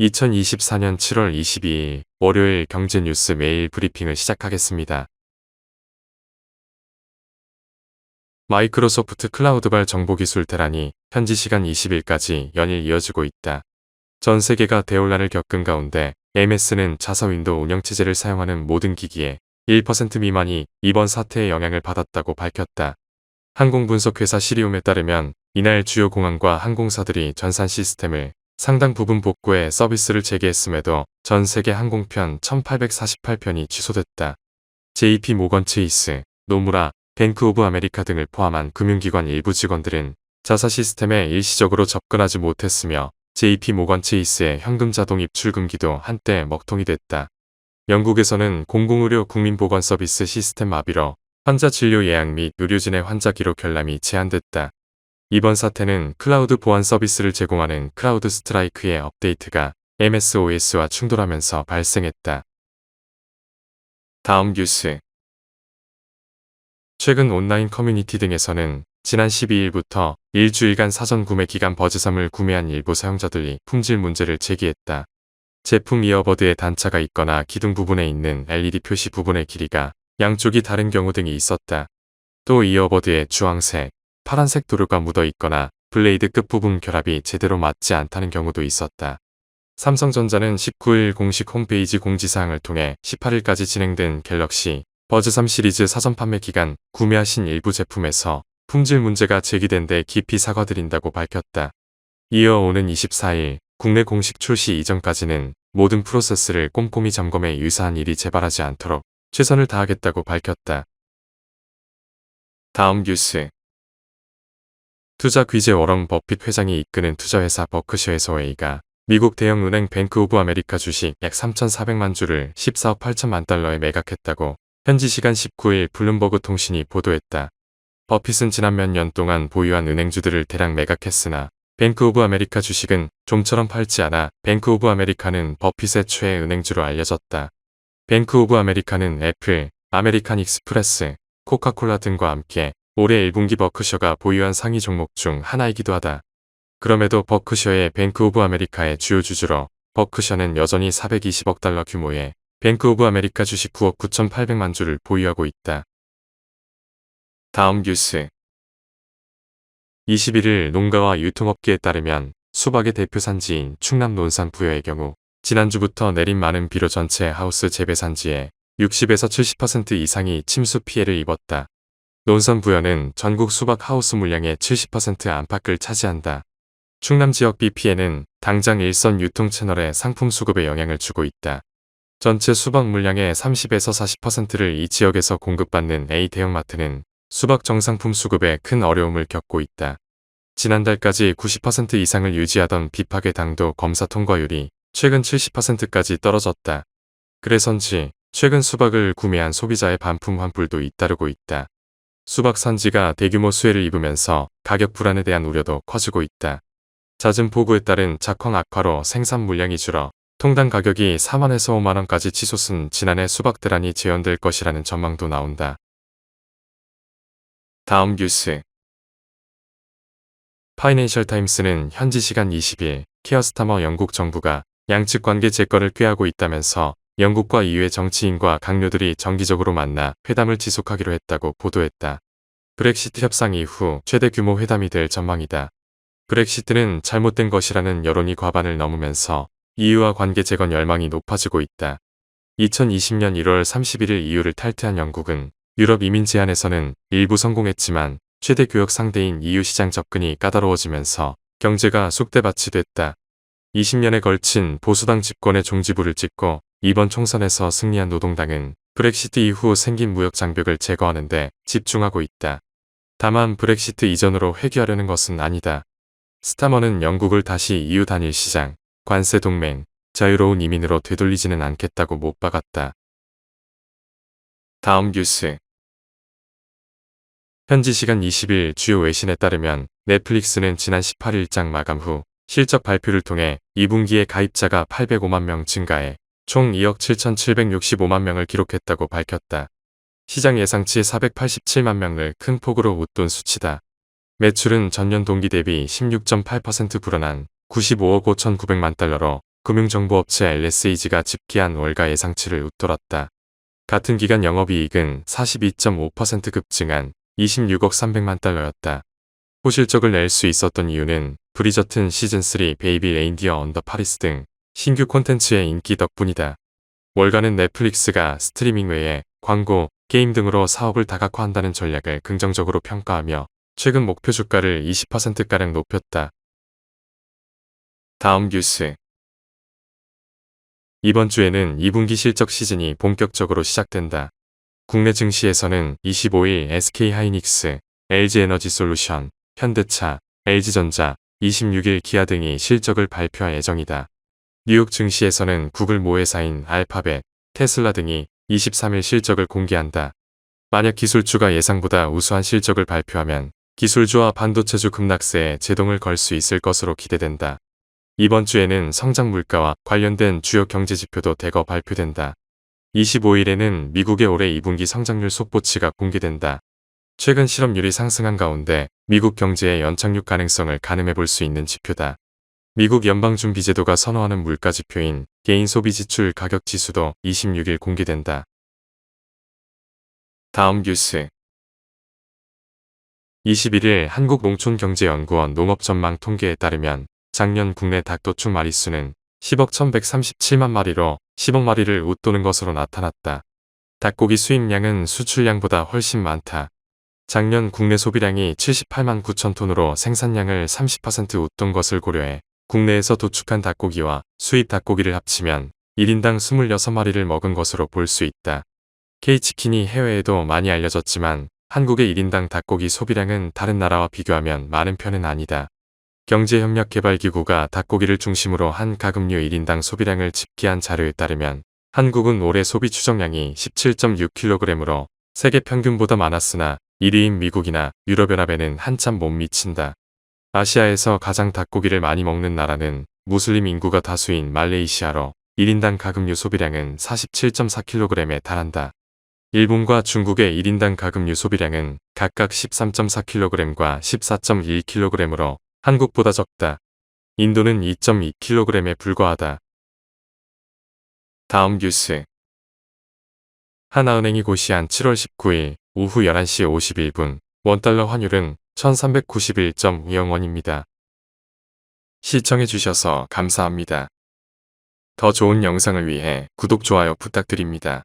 2024년 7월 22일 월요일 경제뉴스 메일 브리핑을 시작하겠습니다. 마이크로소프트 클라우드발 정보기술 대란이 현지 시간 20일까지 연일 이어지고 있다. 전 세계가 대혼란을 겪은 가운데 MS는 자사 윈도우 운영체제를 사용하는 모든 기기에 1% 미만이 이번 사태의 영향을 받았다고 밝혔다. 항공분석회사 시리움에 따르면 이날 주요 공항과 항공사들이 전산 시스템을 상당 부분 복구해 서비스를 재개했음에도 전 세계 항공편 1848편이 취소됐다. JP 모건 체이스, 노무라, 뱅크 오브 아메리카 등을 포함한 금융기관 일부 직원들은 자사 시스템에 일시적으로 접근하지 못했으며 JP 모건 체이스의 현금 자동 입출 금기도 한때 먹통이 됐다. 영국에서는 공공의료 국민보건 서비스 시스템 마비로 환자 진료 예약 및 의료진의 환자 기록 결람이 제한됐다. 이번 사태는 클라우드 보안 서비스를 제공하는 클라우드 스트라이크의 업데이트가 MSOS와 충돌하면서 발생했다. 다음 뉴스 최근 온라인 커뮤니티 등에서는 지난 12일부터 일주일간 사전 구매 기간 버즈삼을 구매한 일부 사용자들이 품질 문제를 제기했다. 제품 이어버드에 단차가 있거나 기둥 부분에 있는 LED 표시 부분의 길이가 양쪽이 다른 경우 등이 있었다. 또 이어버드에 주황색, 파란색 도료가 묻어 있거나 블레이드 끝부분 결합이 제대로 맞지 않다는 경우도 있었다. 삼성전자는 19일 공식 홈페이지 공지사항을 통해 18일까지 진행된 갤럭시 버즈 3 시리즈 사전 판매 기간 구매하신 일부 제품에서 품질 문제가 제기된 데 깊이 사과드린다고 밝혔다. 이어 오는 24일 국내 공식 출시 이전까지는 모든 프로세스를 꼼꼼히 점검해 유사한 일이 재발하지 않도록 최선을 다하겠다고 밝혔다. 다음 뉴스 투자 귀재 워런 버핏 회장이 이끄는 투자회사 버크셔에서 웨이가 미국 대형은행 뱅크 오브 아메리카 주식 약 3,400만 주를 14억 8천만 달러에 매각했다고 현지 시간 19일 블룸버그 통신이 보도했다. 버핏은 지난 몇 년 동안 보유한 은행주들을 대량 매각했으나 뱅크 오브 아메리카 주식은 좀처럼 팔지 않아 뱅크 오브 아메리카는 버핏의 최애 은행주로 알려졌다. 뱅크 오브 아메리카는 애플, 아메리칸 익스프레스, 코카콜라 등과 함께 올해 1분기 버크셔가 보유한 상위 종목 중 하나이기도 하다. 그럼에도 버크셔의 뱅크 오브 아메리카의 주요 주주로 버크셔는 여전히 420억 달러 규모의 뱅크 오브 아메리카 주식 9억 9,800만 주를 보유하고 있다. 다음 뉴스 21일 농가와 유통업계에 따르면 수박의 대표 산지인 충남 논산 부여의 경우 지난주부터 내린 많은 비료 전체 하우스 재배 산지에 60에서 70% 이상이 침수 피해를 입었다. 논산 부여는 전국 수박 하우스 물량의 70% 안팎을 차지한다. 충남 지역 비 피해는 당장 일선 유통 채널의 상품 수급에 영향을 주고 있다. 전체 수박 물량의 30에서 40%를 이 지역에서 공급받는 A 대형마트는 수박 정상품 수급에 큰 어려움을 겪고 있다. 지난달까지 90% 이상을 유지하던 비파괴 당도 검사 통과율이 최근 70%까지 떨어졌다. 그래서인지 최근 수박을 구매한 소비자의 반품 환불도 잇따르고 있다. 수박 산지가 대규모 수해를 입으면서 가격 불안에 대한 우려도 커지고 있다. 잦은 보고에 따른 작황 악화로 생산 물량이 줄어 통당 가격이 4만에서 5만원까지 치솟은 지난해 수박 대란이 재현될 것이라는 전망도 나온다. 다음 뉴스 파이낸셜 타임스는 현지 시간 20일 케어스타머 영국 정부가 양측 관계 재건을 꾀하고 있다면서 영국과 EU의 정치인과 강요들이 정기적으로 만나 회담을 지속하기로 했다고 보도했다. 브렉시트 협상 이후 최대 규모 회담이 될 전망이다. 브렉시트는 잘못된 것이라는 여론이 과반을 넘으면서 EU와 관계 재건 열망이 높아지고 있다. 2020년 1월 31일 EU를 탈퇴한 영국은 유럽 이민 제한에서는 일부 성공했지만 최대 교역 상대인 EU 시장 접근이 까다로워지면서 경제가 쑥대밭이 됐다. 20년에 걸친 보수당 집권의 종지부를 찍고 이번 총선에서 승리한 노동당은 브렉시트 이후 생긴 무역 장벽을 제거하는 데 집중하고 있다. 다만 브렉시트 이전으로 회귀하려는 것은 아니다. 스타머는 영국을 다시 EU 단일 시장, 관세 동맹, 자유로운 이민으로 되돌리지는 않겠다고 못 박았다. 다음 뉴스 현지 시간 20일 주요 외신에 따르면 넷플릭스는 지난 18일 장 마감 후 실적 발표를 통해 2분기에 가입자가 805만 명 증가해 총 2억 7,765만 명을 기록했다고 밝혔다. 시장 예상치 487만 명을 큰 폭으로 웃돈 수치다. 매출은 전년 동기 대비 16.8% 불어난 95억 5,900만 달러로 금융정보업체 LSEG가 집계한 월가 예상치를 웃돌았다. 같은 기간 영업이익은 42.5% 급증한 26억 300만 달러였다. 호실적을 낼 수 있었던 이유는 브리저튼 시즌3 베이비 레인디어 언더 파리스 등 신규 콘텐츠의 인기 덕분이다. 월가는 넷플릭스가 스트리밍 외에 광고, 게임 등으로 사업을 다각화한다는 전략을 긍정적으로 평가하며 최근 목표 주가를 20%가량 높였다. 다음 뉴스. 이번 주에는 2분기 실적 시즌이 본격적으로 시작된다. 국내 증시에서는 25일 SK하이닉스, LG에너지솔루션, 현대차, LG전자, 26일 기아 등이 실적을 발표할 예정이다. 뉴욕 증시에서는 구글 모회사인 알파벳, 테슬라 등이 23일 실적을 공개한다. 만약 기술주가 예상보다 우수한 실적을 발표하면 기술주와 반도체주 급락세에 제동을 걸 수 있을 것으로 기대된다. 이번 주에는 성장 물가와 관련된 주요 경제 지표도 대거 발표된다. 25일에는 미국의 올해 2분기 성장률 속보치가 공개된다. 최근 실업률이 상승한 가운데 미국 경제의 연착륙 가능성을 가늠해 볼 수 있는 지표다. 미국 연방준비제도가 선호하는 물가 지표인 개인 소비 지출 가격 지수도 26일 공개된다. 다음 뉴스 21일 한국농촌경제연구원 농업전망 통계에 따르면 작년 국내 닭도축 마리수는 10억 1137만 마리로 10억 마리를 웃도는 것으로 나타났다. 닭고기 수입량은 수출량보다 훨씬 많다. 작년 국내 소비량이 78만 9천 톤으로 생산량을 30% 웃돈 것을 고려해 국내에서 도축한 닭고기와 수입 닭고기를 합치면 1인당 26마리를 먹은 것으로 볼 수 있다. K치킨이 해외에도 많이 알려졌지만 한국의 1인당 닭고기 소비량은 다른 나라와 비교하면 많은 편은 아니다. 경제협력개발기구가 닭고기를 중심으로 한 가금류 1인당 소비량을 집계한 자료에 따르면 한국은 올해 소비 추정량이 17.6kg으로 세계 평균보다 많았으나 1위인 미국이나 유럽연합에는 한참 못 미친다. 아시아에서 가장 닭고기를 많이 먹는 나라는 무슬림 인구가 다수인 말레이시아로 1인당 가금류 소비량은 47.4kg에 달한다. 일본과 중국의 1인당 가금류 소비량은 각각 13.4kg과 14.1kg으로 한국보다 적다. 인도는 2.2kg에 불과하다. 다음 뉴스 하나은행이 고시한 7월 19일 오후 11시 51분 원달러 환율은 1391.0원입니다. 시청해주셔서 감사합니다. 더 좋은 영상을 위해 구독, 좋아요 부탁드립니다.